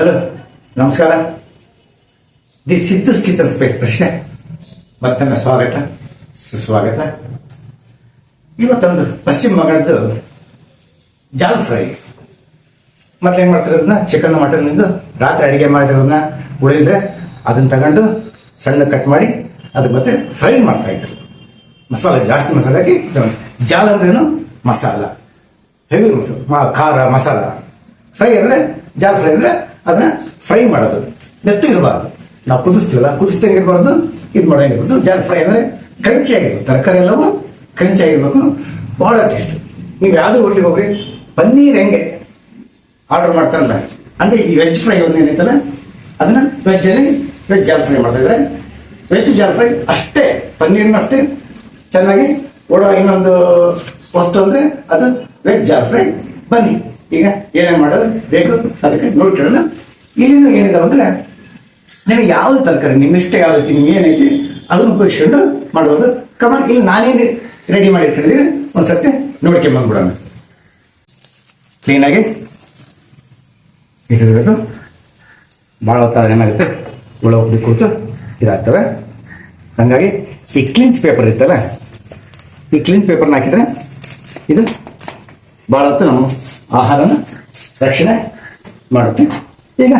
Hello, ನಮಸ್ಕಾರ. The Siddu kitchen space ಪ್ರಶ್ನೆ. ಮತ್ತೊಮ್ಮೆ ಸ್ವಾಗತ, ಸುಸ್ವಾಗತ. ಇವತ್ತೊಂದು ಪಶ್ಚಿಮ ಬಂಗಾಳದ್ದು ಜಾಲ್ ಫ್ರೈ. ಮತ್ತೆ ಏನು ಮಾಡ್ತಾರೆ ಅದನ್ನ ಚಿಕನ್, ಮಟನ್ ಇಂದು ರಾತ್ರಿ ಅಡಿಗೆ ಮಾಡಿರೋದನ್ನ ಉಳಿದ್ರೆ ಅದನ್ನ ತಗೊಂಡು ಸಣ್ಣ ಕಟ್ ಮಾಡಿ ಅದಕ್ಕೆ ಮತ್ತೆ ಫ್ರೈ ಮಾಡ್ತಾ ಇದ್ರು. ಮಸಾಲೆ, ಜಾಸ್ತಿ ಮಸಾಲೆ ಹಾಕಿ. ಜಾಲ್ ಅಂದ್ರೇನು? ಮಸಾಲ. ಹೆವಿ ಮಸಾಲ ಖಾರ ಮಸಾಲ. ಫ್ರೈ ಅಂದರೆ ಜಾಲ್ ಫ್ರೈ ಅಂದ್ರೆ ಅದನ್ನ ಫ್ರೈ ಮಾಡೋದು. ನೆತ್ತು ಇರಬಾರ್ದು. ನಾವು ಕುದಿಸ್ತೀವಲ್ಲ, ಕುದಿಸ್ದಂಗೆ ಇರಬಾರ್ದು, ಇದು ಮಾಡೋಂಗಿರ್ಬೋದು ಜಾಲ್ ಫ್ರೈ ಅಂದ್ರೆ ಕ್ರಂಚಿ ಆಗಿರ್ಬೇಕು. ತರಕಾರಿ ಎಲ್ಲವೂ ಕ್ರಂಚಿ ಆಗಿರ್ಬೇಕು. ಬಹಳ ಟೇಸ್ಟ್ ನೀವು ಯಾವ್ದು ಹೋಟ್ಲಿಗೆ ಹೋಗ್ರಿ, ಪನ್ನೀರ್ ಹೆಂಗೆ ಆರ್ಡರ್ ಮಾಡ್ತಾರಲ್ಲ, ಅಂದ್ರೆ ಈ ವೆಜ್ ಫ್ರೈ ಒಂದು ಏನೈತಲ್ಲ, ಅದನ್ನ ವೆಜ್ ಅಲ್ಲಿ ವೆಜ್ ಜಾಲ್ ಫ್ರೈ ಮಾಡ್ತಾ ಇದ್ರೆ ವೆಜ್ ಜಾಲ್ ಫ್ರೈ ಅಷ್ಟೇ, ಪನ್ನೀರ್ನ ಅಷ್ಟೇ, ಚೆನ್ನಾಗಿ ಓಡೋ ಇನ್ನೊಂದು ವಸ್ತು ಅಂದ್ರೆ ಅದು ವೆಜ್ ಜಾಲ್ ಫ್ರೈ ಬನ್ನಿ. ಈಗ ಏನೇನು ಮಾಡೋದು? ಬೇಕು, ಅದಕ್ಕೆ ನೋಡ್ಕೊಳ್ಳೋಣ ಇಲ್ಲಿನೂ ಏನಿದೆ ಅಂದ್ರೆ ನಿಮಗೆ ಯಾವ್ದು ತರಕಾರಿ ನಿಮ್ಮ ಇಷ್ಟ ಯಾವ ರೀತಿ ನಿಮ್ಗೆ ಏನೈತಿ, ಅದನ್ನು ಉಪಯೋಗಿಸ್ಕೊಂಡು ಮಾಡ್ಬೋದು. ಕಮಾನ್ ಇಲ್ಲಿ ನಾನೇನು ರೆಡಿ ಮಾಡಿ ಇಟ್ಕೊಂಡಿದ್ದೀನಿ ಒಂದ್ಸತಿ ನೋಡ್ಕೊಂಡ್ ಬಂದ್ಬಿಡೋಣ. ಕ್ಲೀನಾಗಿ ಇಟ್ಟಿರ್ಬೇಕು ಭಾಳ ಹೊತ್ತಾದ್ರೆ ಏನಾಗುತ್ತೆ? ಹುಳ ಹುಡಿ ಕೂತು ಇದಾಗ್ತವೆ. ಹಂಗಾಗಿ ಈ ಕ್ಲಿಂಚ್ ಪೇಪರ್ ಇತ್ತಲ್ಲ, ಈ ಕ್ಲಿಂಚ್ ಪೇಪರ್ನ ಹಾಕಿದ್ರೆ ಇದು ಭಾಳ ಹೊತ್ತು ನಾವು ಆಹಾರನ ರಕ್ಷಣೆ ಮಾಡುತ್ತೆ. ಈಗ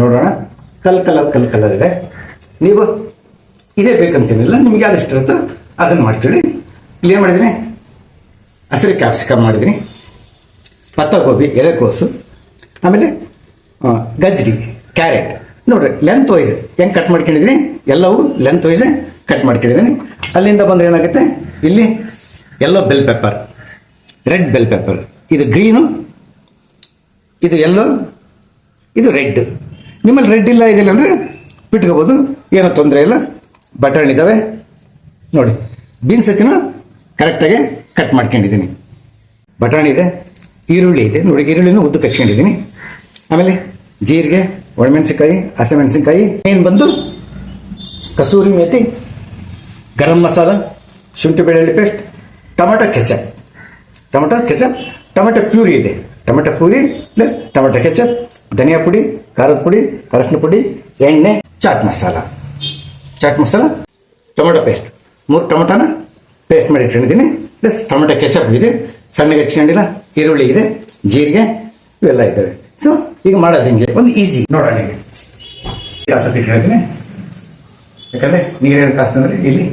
ನೋಡೋಣ, ಕಲ್, ಕಲರ್ ಕಲ್, ಕಲರ್ ಇದೆ. ನೀವು ಇದೇ ಬೇಕಂತೇನಿಲ್ಲ, ನಿಮ್ಗೆ ಯಾವ್ದು ಇಷ್ಟ ಇರುತ್ತೋ ಅದನ್ನು ಮಾಡ್ಕೊಳ್ಳಿ. ಇಲ್ಲಿ ಏನು ಮಾಡಿದ್ದೀನಿ? ಹಸಿರು ಕ್ಯಾಪ್ಸಿಕಮ್ ಮಾಡಿದ್ದೀನಿ. ಪತ್ತಗೋಬಿ, ಎಲೆಕೋಸು, ಆಮೇಲೆ ಗಜ್ಜರಿ, ಕ್ಯಾರೆಟ್. ನೋಡ್ರಿ ಲೆಂತ್ ವೈಸ್ ಹೆಂಗೆ ಕಟ್ ಮಾಡ್ಕೊಂಡಿದ್ದೀನಿ? ಎಲ್ಲವೂ ಲೆಂತ್ ವೈಸ್ ಕಟ್ ಮಾಡ್ಕೊಂಡಿದ್ದೀನಿ. ಅಲ್ಲಿಂದ ಬಂದ್ರೆ ಏನಾಗುತ್ತೆ? ಇಲ್ಲಿ yellow bell pepper red bell pepper ಇದು ಗ್ರೀನು, ಇದು ಎಲ್ಲೋ, ಇದು ರೆಡ್. ನಿಮ್ಮಲ್ಲಿ ರೆಡ್ ಇಲ್ಲ, ಇದಿಲ್ಲ ಅಂದರೆ ಬಿಟ್ಕೋಬೋದು. ಏನೋ ತೊಂದರೆ ಇಲ್ಲ. ಬಟಾಣಿ ಇದ್ದಾವೆ ನೋಡಿ, ಬೀನ್ಸ್ ಹತ್ತಿನ ಕರೆಕ್ಟಾಗಿ ಕಟ್ ಮಾಡ್ಕೊಂಡಿದ್ದೀನಿ. ಬಟಾಣಿ ಇದೆ, ಈರುಳ್ಳಿ ಇದೆ. ನೋಡಿ, ಈರುಳ್ಳಿನೂ ಉದ್ದು ಕಚ್ಕೊಂಡಿದ್ದೀನಿ ಆಮೇಲೆ ಜೀರಿಗೆ, ಒಣಮೆಣಸಿನ್ಕಾಯಿ, ಹಸಿಮೆಣಸಿನ್ಕಾಯಿ. ಏನು ಬಂದು ಕಸೂರಿ ಮೇತಿ, ಗರಂ ಮಸಾಲ, ಶುಂಠಿ ಬೆಳ್ಳುಳ್ಳಿ paste, tomato ketchup. Tomato, ketchup tomato puree ಇದೆ. Tomato puree plus tomato ketchup, ಧನಿಯಾ ಪುಡಿ, ಖಾರದ ಪುಡಿ, ಅರಶಿನ ಪುಡಿ, ಎಣ್ಣೆ, chaat masala. Chaat masala, tomato paste. ಮೂರು ಟೊಮೆಟೊನ ಪೇಸ್ಟ್ ಮಾಡಿ ಇಟ್ಕೊಂಡಿದ್ದೀನಿ. ಪ್ಲಸ್ ಟೊಮೆಟೊ ಕೆಚಪ್ ಇದೆ, ಸಣ್ಣಗೆ ಹೆಚ್ಕೊಂಡಿಲ್ಲ, ಈರುಳ್ಳಿ ಇದೆ, ಜೀರಿಗೆ ಇವೆಲ್ಲ ಇದ್ದಾವೆ. ಸೊ ಈಗ ಮಾಡೋದು ಹಿಂಗೆ? ಒಂದು ಈಸಿ. ನೋಡೋಣ ಈಗ ಕಾಸಕ್ಕೆ ಇಟ್ಕೊಂಡಿದ್ದೀನಿ ಯಾಕಂದರೆ ನೀರೇನು ಕಾಸ್ತಂದ್ರೆ ಇಲ್ಲಿ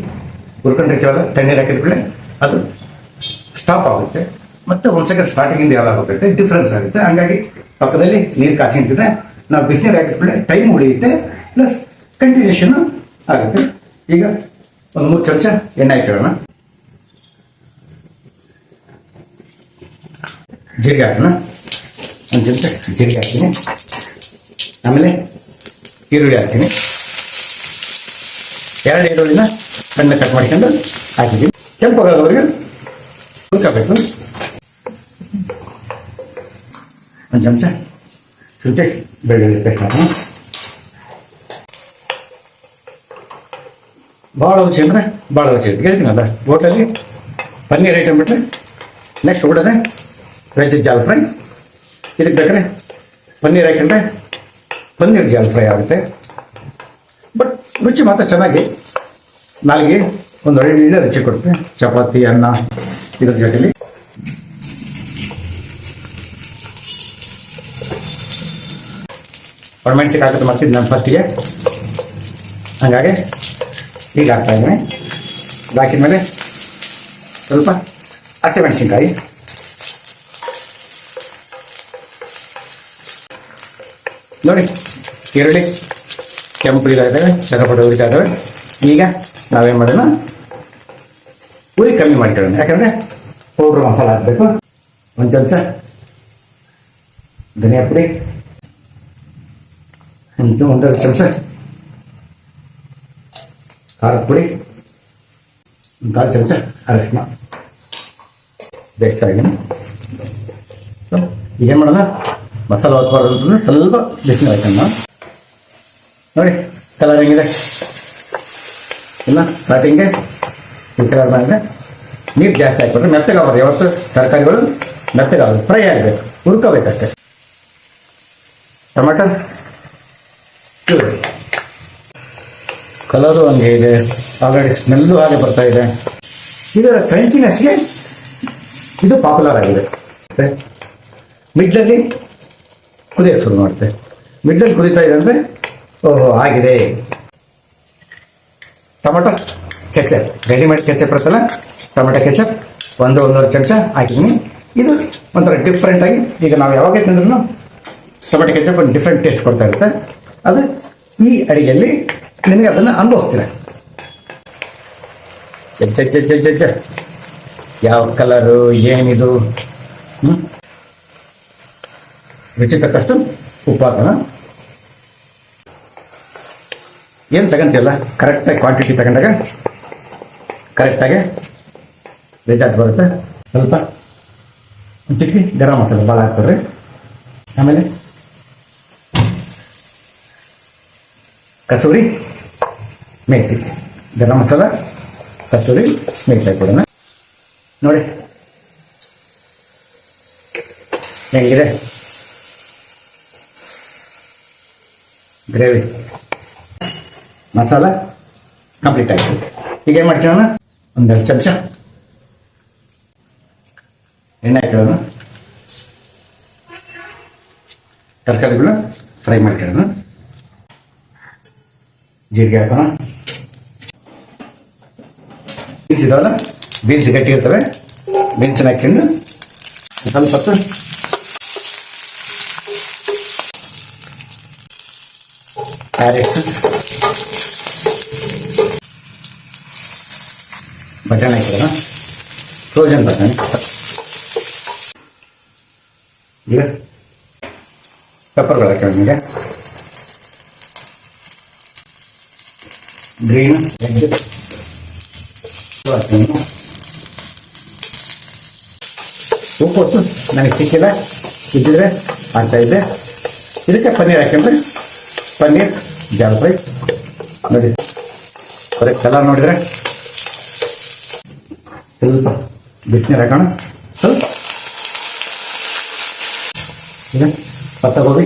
ಹುರ್ಕೊಂಡಿರ್ತೀವಲ್ಲ ತಣ್ಣೀರು ಹಾಕಿದ ಕೂಡಲೇ ಅದು ಸ್ಟಾಪ್ ಆಗುತ್ತೆ. ಮತ್ತೆ ಒಂದ್ ಸೆಕೆಂಡ್ ಸ್ಟಾರ್ಟಿಂಗ್ ಇಂದ ಯಾವ್ದಾಗುತ್ತೆ ಡಿಫ್ರೆನ್ಸ್ ಆಗುತ್ತೆ. ಹಂಗಾಗಿ ಪಕ್ಕದಲ್ಲಿ ನೀರು ಕಾಸಿಟ್ಟಿದ್ರೆ ನಾವು ಬಿಸಿನೀರು ಹಾಕಿದ್ಮೇಲೆ ಟೈಮ್ ಉಳಿಯುತ್ತೆ ಪ್ಲಸ್ ಕಂಟಿನ್ಯೂಷನ್ ಆಗುತ್ತೆ. ಈಗ ಒಂದು ಮೂರು ಚಮಚ ಎಣ್ಣೆ ಹಾಕಿರೋಣ. ಜೀರಿಗೆ ಹಾಕೋಣ. ಒಂದು ಚಮಚ ಜೀರಿಗೆ ಹಾಕ್ತೀನಿ. ಆಮೇಲೆ ಈರುಳ್ಳಿ ಹಾಕ್ತೀನಿ. ಎರಡು ಈರುಳ್ಳಿನ ಸಣ್ಣ ಕಟ್ ಮಾಡ್ಕೊಂಡು ಹಾಕಿದ್ದೀನಿ. ಕೆಂಪಾಗೋವರೆಗೆ ಹುರ್ಕೋಬೇಕು. ಒಂದು ಚಮಚ ಶುಂಠಿ ಬೆಳ್ಳುಳ್ಳಿ ಪೇಸ್ಟ್ ಹಾಕೋಣ ಭಾಳ ರುಚಿ ಅಂದರೆ ಭಾಳ ರುಚಿ ಹೇಳ್ತೀನಲ್ಲ ಪನ್ನೀರ್ ಐಟಮ್ ಬಿಟ್ಟರೆ ನೆಕ್ಸ್ಟ್ ಉಡದೆ ವೆಜ್ ಜಾಲ್ ಫ್ರೈ ಇದಕ್ಕೆ ಬೇಕಾದ್ರೆ ಪನ್ನೀರ್ ಹಾಕೊಂಡ್ರೆ ಪನ್ನೀರ್ ಜಾಲ್ ಫ್ರೈ ಆಗುತ್ತೆ ಬಟ್ ರುಚಿ ಮಾತ್ರ ಚೆನ್ನಾಗಿ ನಾಲ್ಗೆ ಒಂದು ಒಳ್ಳೆ ರುಚಿ ಕೊಡುತ್ತೆ ಚಪಾತಿ ಅನ್ನ ಇದ್ರ ಜೊತೆಲಿ ಒಣಮೆಣಸಿಗೆ ಹಾಕೋದು ಮಾಡ್ತಿದ್ದೆ ನಾನು ಫಸ್ಟಿಗೆ ಹಂಗಾಗಿ ಈಗ ಹಾಕ್ತಾ ಇದ್ದೀನಿ. ಹಾಕಿದ ಮೇಲೆ ಸ್ವಲ್ಪ ಹಸಿಮೆಣಸಿನ್ಕಾಯಿ ನೋಡಿ, ಈರುಳ್ಳಿ, ಕೆಂಪು ಇದಾವೆ ಚಕಪಟ ಉರಿತಾ ಇದ್ದಾವೆ ಈಗ ನಾವೇನು ಮಾಡೋಣ? ಉರಿ ಕಮ್ಮಿ ಮಾಡ್ಕೊಳ್ಳೋಣ. ಯಾಕಂದರೆ ಪೌಡ್ರ್ ಮಸಾಲ ಹಾಕಬೇಕು. ಒಂದು ಧನಿಯಾ ಪುಡಿ. ಒಂದು ಒಂದೆರಡು ಚಮಚ ಖಾರ ಪುಡಿ ಒಂದು ಕಾಲು ಚಮಚ ಅರಶಿನ ಬೇಕಾಗಿ ಏನು ಮಾಡೋಣ? ಮಸಾಲ ಹಾಕ್ಬಾರ್ದು ಸ್ವಲ್ಪ ಬಿಸಿ ಹಾಕೋಣ. ನೋಡಿ ಕಲರ್ ಹೆಂಗಿದೆ? ಇಲ್ಲ ಸ್ಟಾರ್ಟಿಂಗ್ಗೆ ಈ ಕಲರ್ ಬಂದರೆ ನೀರು ಜಾಸ್ತಿ ಹಾಕ್ಬಿಟ್ರೆ ಮೆತ್ತಗಾಗೋದು ಯಾವತ್ತು ತರಕಾರಿಗಳು ಮೆತ್ತಗಾಗೋದು ಫ್ರೈ ಆಗಬೇಕು, ಹುರ್ಕೋಬೇಕಷ್ಟೆ. ಟೊಮೆಟೊ? ಕಲರು ಹಂಗೆ? ಇದೆ ಆಲ್ರೆಡಿ ಸ್ಮೆಲ್ಲು ಹಾಗೆ ಬರ್ತಾ ಇದೆ. ಇದರ ಕ್ರಂಚಿನೆಸ್ಗೆ ಇದು ಪಾಪ್ಯುಲರ್ ಆಗಿದೆ. ಮಿಡ್ಲಲ್ಲಿ ಕುದಿಯೋಕೆ ಶುರು ಮಾಡುತ್ತೆ. ಮಿಡ್ಲಲ್ಲಿ ಕುದೀತಾ ಇದೆ ಅಂದರೆ, ಓಹೋ, ಆಗಿದೆ. ಟೊಮೆಟೊ ಕೆಚಪ್ ರೆಡಿಮೇಡ್ ಕೆಚಪ್ ಇರುತ್ತಲ್ಲ, ಟೊಮೆಟೊ ಕೆಚಪ್ ಒಂದು, ಒಂದೂವರೆ ಚಮಚ ಹಾಕಿದ್ದೀನಿ. ಇದು ಒಂಥರ ಡಿಫ್ರೆಂಟಾಗಿ ಈಗ ನಾವು ಯಾವಾಗ ತಿಂದ್ರೂ ಟೊಮೆಟೊ ಕೆಚಪ್ ಒಂದು ಡಿಫ್ರೆಂಟ್ ಟೇಸ್ಟ್ ಕೊಡ್ತಾ ಇರುತ್ತೆ. ಅದು ಈ ಅಡಿಗೆಯಲ್ಲಿ ನಿಮಗೆ ಅದನ್ನು ಅನುಭವಿಸ್ತೀರ. ಯಾವ ಕಲರು, ಏನಿದು? ರುಚಿ ತಕ್ಕಷ್ಟು ಹಾಕೋಣ ಏನು ತಗೊಂತಿಲ್ಲ ಕರೆಕ್ಟಾಗಿ ಕ್ವಾಂಟಿಟಿ ತಗೊಂಡಾಗ? ಕರೆಕ್ಟಾಗಿ ರಿಸಲ್ಟ್ ಬರುತ್ತೆ. ಸ್ವಲ್ಪ ಚಿಕ್ಕಿ ಗರಂ ಮಸಾಲೆ ಭಾಳ ಹಾಕ್ತಾರೆ ಆಮೇಲೆ ಕಸೂರಿ ಮೇಥಿ. ಗರಂ ಮಸಾಲ ಕಸೂರಿ ಮೇಥಿ ಹಾಕೊಡೋಣ ನೋಡಿ. ಹೆಂಗಿದೆ? ಗ್ರೇವಿ. ಮಸಾಲ ಕಂಪ್ಲೀಟ್ ಆಯಿತು. ಈಗ ಏನು ಮಾಡ್ಕೊಳ್ಳೋಣ? ಒಂದೆರಡು ಚಮಚ. ಎಣ್ಣೆ ಹಾಕೊಳ್ಳೋಣ. ತರಕಾರಿಗಳು ಫ್ರೈ ಮಾಡ್ಕೊಳ್ಳೋಣ. ಜೀರಿಗೆ ಹಾಕೋಣ. ಬೀನ್ಸ್ ಇದಾವಲ್ಲ? ಬೀನ್ಸ್ ಗಟ್ಟಿ ಇರ್ತವೆ ಬೀನ್ಸನ್ನ ಹಾಕೊಂಡು ಸ್ವಲ್ಪ ಹೊತ್ತು ಕ್ಯಾರೆಟ್ಸ್ ಬಟಾಣಿ ಹಾಕಿರೋಣ ಫ್ರೋಜನ್ ಬಟಾಣಿ. ಪೆಪ್ಪರ್ಗಳು ಹಾಕೋಣ ಗ್ರೀನ್ ಎಗ್ ಹಾಕ್ತೀನಿ ಉಪ್ಪು ನನಗೆ ಸಿಕ್ಕಿಲ್ಲ. ಇದ್ದಿದ್ರೆ ಆಗ್ತಾ ಇದ್ದೆ ಇದಕ್ಕೆ ಪನ್ನೀರ್ ಹಾಕೊಂಡ್ರೆ ಪನ್ನೀರ್ ಜಾಲ್ ಫ್ರೈ ನೋಡಿ. ಬರೀ ಕಲರ್ ನೋಡಿದ್ರೆ. ಸ್ವಲ್ಪ ಬಿಸಿನೀರು ಹಾಕೋಣ. ಸ್ವಲ್ಪ. ಪತ್ತ ಗೋಬಿ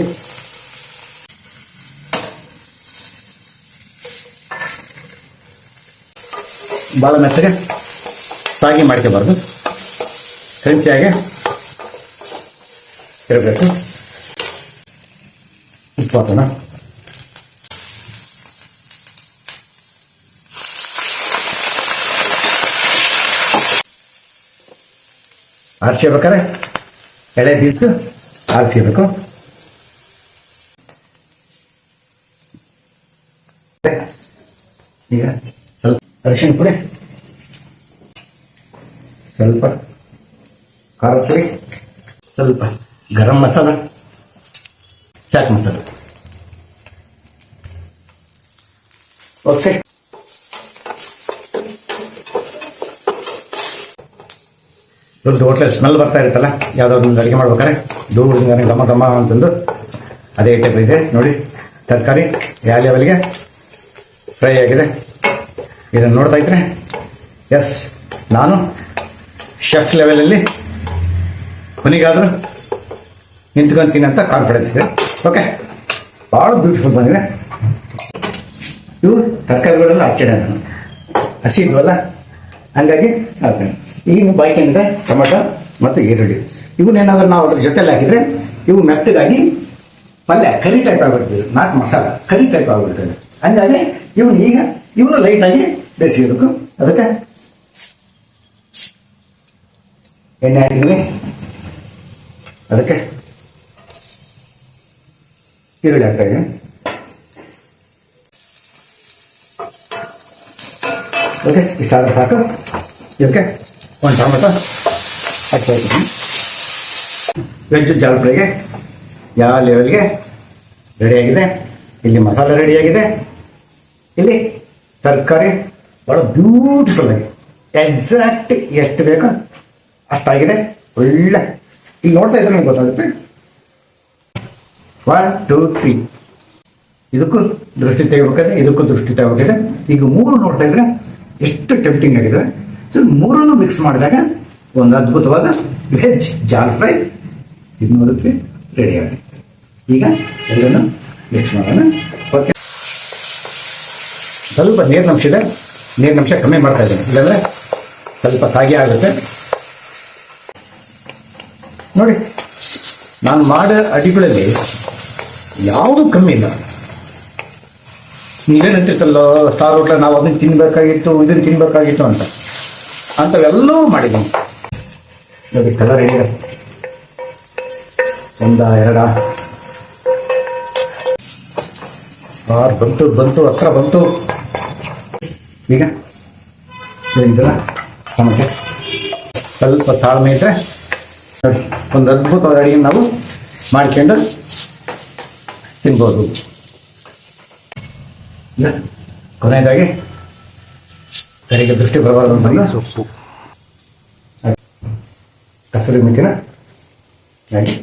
ಭಾಳ ಮೆತ್ತಗೆ ಸಾಗಿ ಮಾಡ್ಕೋಬಾರ್ದು. ಕಂಚಿಯಾಗೆ ಇರಬೇಕು. ಇಪ್ಪತ್ತನ ಆರಿಸ್ಕೋಬೇಕಾರೆ ಎಳೆ ಬೀಸು ಆರಿಸ್ಕೋಬೇಕು ಈಗ ಅರಿಶಿಣ ಪುಡಿ ಸ್ವಲ್ಪ ಖಾರ ಪುಡಿ ಸ್ವಲ್ಪ ಗರಂ ಮಸಾಲ. ಚಾಟ್ ಮಸಾಲ. ಓಕೆ. ದೊಡ್ಡ ಹೋಟ್ಲಲ್ಲಿ ಸ್ಮೆಲ್ ಬರ್ತಾ ಇರುತ್ತಲ್ಲ, ಯಾವುದಾದ್ರು ಒಂದು ಅಡುಗೆ ಮಾಡ್ಬೇಕಾದ್ರೆ ದೂರದಿಂದ ಗಮ ಘಮ ಅಂತಂದು ಅದೇ ಟೈಪ್ ಇದೆ. ನೋಡಿ, ತರಕಾರಿ ಯಾವ ಲೆವೆಲ್ಗೆ ಫ್ರೈ ಆಗಿದೆ. ಇದನ್ನು ನೋಡ್ತಾ ಇದ್ರೆ ಎಸ್ ನಾನು ಶೆಫ್ ಲೆವೆಲಲ್ಲಿ ಕೊನೆಗಾದರೂ ನಿಂತ್ಕೊಂತೀನಿ ಅಂತ ಕಾನ್ಫಿಡೆನ್ಸ್ ಇದೆ ಓಕೆ ಭಾಳ ಬ್ಯೂಟಿಫುಲ್ ಬಂದಿದೆ. ಇವು ತರಕಾರಿಗಳೆಲ್ಲ ಹಾಕಿದೆ ನಾನು. ಹಸಿ ಇದ್ವಲ್ಲ, ಹಂಗಾಗಿ ಹಾಕ್ತೇನೆ. ಈಗ ಬಾಯ್ಕೇನಿದೆ ಟೊಮೆಟೊ ಮತ್ತು ಈರುಳ್ಳಿ. ಇವನ್ನೇನಾದ್ರೂ ನಾವು ಅದ್ರ ಜೊತೆಲಿ ಹಾಕಿದರೆ ಇವು ಮೆತ್ತಗಾಗಿ ಪಲ್ಯ, ಕರಿ ಟೈಪ್ ಆಗಿಬಿಡ್ತದೆ. ನಾಟ್ ಮಸಾಲ, ಕರಿ ಟೈಪ್ ಆಗಿಬಿಡ್ತದೆ. ಹಂಗಾಗಿ ಇವನು ಈಗ ಇವನು ಲೈಟಾಗಿ ಬೇಯಿಸಿರ್ಬೇಕು ಅದಕ್ಕೆ ಎಣ್ಣೆ ಹಾಕಿದ್ವಿ. ಅದಕ್ಕೆ ಈರುಳ್ಳಿ ಹಾಕ್ತಾ ಇದ್ದೀನಿ ಓಕೆ ಇಷ್ಟಾದ್ರೆ ಸಾಕು. ಇದಕ್ಕೆ ಒಂದು ಟೊಮೆಟೊ ಹಾಕ್ತಾ ಇದ್ದೀನಿ ವೆಜ್ ಜಾಲ್ ಫ್ರೈಗೆ ಯಾವ ಲೆವೆಲ್ಗೆ ರೆಡಿಯಾಗಿದೆ ಇಲ್ಲಿ ಮಸಾಲೆ ರೆಡಿಯಾಗಿದೆ ಇಲ್ಲಿ ತರಕಾರಿ ಭಾಳ ಬ್ಯೂಟಿಫುಲ್ ಆಗಿ. ಎಕ್ಸಾಕ್ಟ್ ಎಷ್ಟು ಬೇಕೋ ಅಷ್ಟಾಗಿದೆ. ಒಳ್ಳೆ. ಇಲ್ಲಿ ನೋಡ್ತಾ ಇದ್ರೆ ನನಗೆ ಗೊತ್ತಾಗುತ್ತೆ. ಒನ್ ಟೂ ತ್ರೀ ಇದಕ್ಕೂ ದೃಷ್ಟಿ ತೆಗಿಬೇಕಾದ್ರೆ ಇದಕ್ಕೂ ದೃಷ್ಟಿ ತೆಗಿಬೇಕಾದ್ರೆ ಈಗ ಮೂರು ನೋಡ್ತಾ ಇದ್ರೆ ಎಷ್ಟು ಟೆಂಪ್ಟಿಂಗ್ ಆಗಿದೆ ಸೊ ಮೂರನ್ನು ಮಿಕ್ಸ್ ಮಾಡಿದಾಗ ಒಂದು ಅದ್ಭುತವಾದ ವೆಜ್ ಜಾಲ್ ಫ್ರೈ ತಿನ್ನೋದಕ್ಕೆ ರೆಡಿ ಆಗುತ್ತೆ. ಈಗ ಎಲ್ಲನೂ ಮಿಕ್ಸ್ ಮಾಡೋಣ. ಸ್ವಲ್ಪ ನೀರಿನ ಅಂಶ ಇದೆ ನೀರಿನಂಶ ಕಮ್ಮಿ ಮಾಡ್ತಾ ಇದ್ದೀನಿ. ಇಲ್ಲಾಂದ್ರೆ ಸ್ವಲ್ಪ ಕಾಗಿ ಆಗುತ್ತೆ. ನೋಡಿ, ನಾನು ಮಾಡೋ ಅಡಿಗಳಲ್ಲಿ ಯಾವುದೂ ಕಮ್ಮಿ ಇಲ್ಲ. ನೀವೇನಂತಿರ್ತಲ್ಲೋ ಸ್ಟಾರ್ ಹೋಟ್ಲ ನಾವು ಅದನ್ನ ತಿನ್ಬೇಕಾಗಿತ್ತು, ಇದನ್ನ ತಿನ್ಬೇಕಾಗಿತ್ತು ಅಂತ. ಅಂಥವೆಲ್ಲವೂ ಮಾಡಿದ್ದೀನಿ. ನೋಡಿ ಕಲರ್ ಏನಿದೆ? ಒಂದ ಎರಡ? ಬಂತು ಬಂತು, ಹತ್ರ ಬಂತು. ಈಗ ಏನಿದಲ್ಲ ನಮಗೆ ಸ್ವಲ್ಪ ತಾಳ್ಮೆ ಇದ್ರೆ ನೋಡಿ ಒಂದು ಅದ್ಭುತವಾದ ಅಡಿಗೆ ನಾವು ಮಾಡ್ಕೊಂಡು ತಿನ್ಬೋದು. ಈಗ ಕೊನೆಯದಾಗಿ ಕರಿಗೆ ದೃಷ್ಟಿ ಬರಬಾರ್ದು ಸೊಪ್ಪು. ಕಸೂರಿ ಮೆಥಿನ ಹಾಗೆ.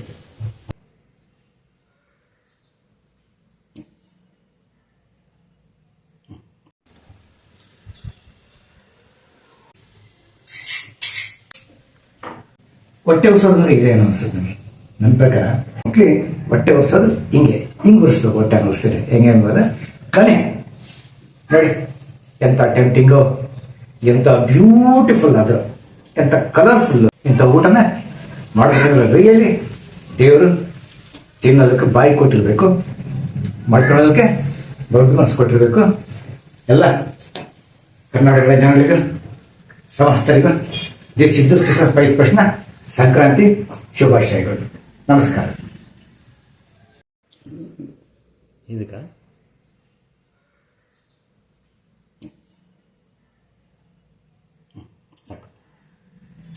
ಹೊಟ್ಟೆ ಉರ್ಸೋದು ಇದೆ ಏನೋ ಅನ್ಸುತ್ತೆ ನನಗೆ ನನ್ನ ಪ್ರಕಾರ ಓಕೆ ಹೊಟ್ಟೆ ಉರ್ಸೋದು ಹಿಂಗೆ ಹಿಂಗೆ ಉರಿಸ್ಬೇಕು ಹೊಟ್ಟೆ ಉರ್ಸಿದ್ರೆ ಹೆಂಗೆ ಅನ್ಬೋದ ಕಣೆ ನೋಡಿ ಎಂತ ಟೆಂಪ್ಟಿಂಗು ಎಂತ ಬ್ಯೂಟಿಫುಲ್ ಅದು, ಎಂತ ಕಲರ್ಫುಲ್ ಇಂಥ ಊಟನ ಮಾಡೋದ್ರಿಂದ ರಿಯಲಿ ದೇವರು ತಿನ್ನೋದಕ್ಕೆ ಬಾಯಿ ಕೊಟ್ಟಿರ್ಬೇಕು ಮಾಡ್ಕೊಳ್ಳೋದಕ್ಕೆ ದೊಡ್ಡ ಮನಸ್ಸು ಕೊಟ್ಟಿರ್ಬೇಕು ಎಲ್ಲ ಕರ್ನಾಟಕದ ಜನಗಳಿಗೂ ಸಮಸ್ತರಿಗೂ ದಿ ಸಿದ್ದು ಪೈ ಪ್ರಶ್ನ. ಸಂಕ್ರಾಂತಿ ಶುಭಾಶಯಗಳು. ನಮಸ್ಕಾರ. ಇದಕ್ಕೆ ಸಾಕು.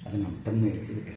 ಅದು ನಮ್ಮ ತಮ್ಮ ಇದಕ್ಕೆ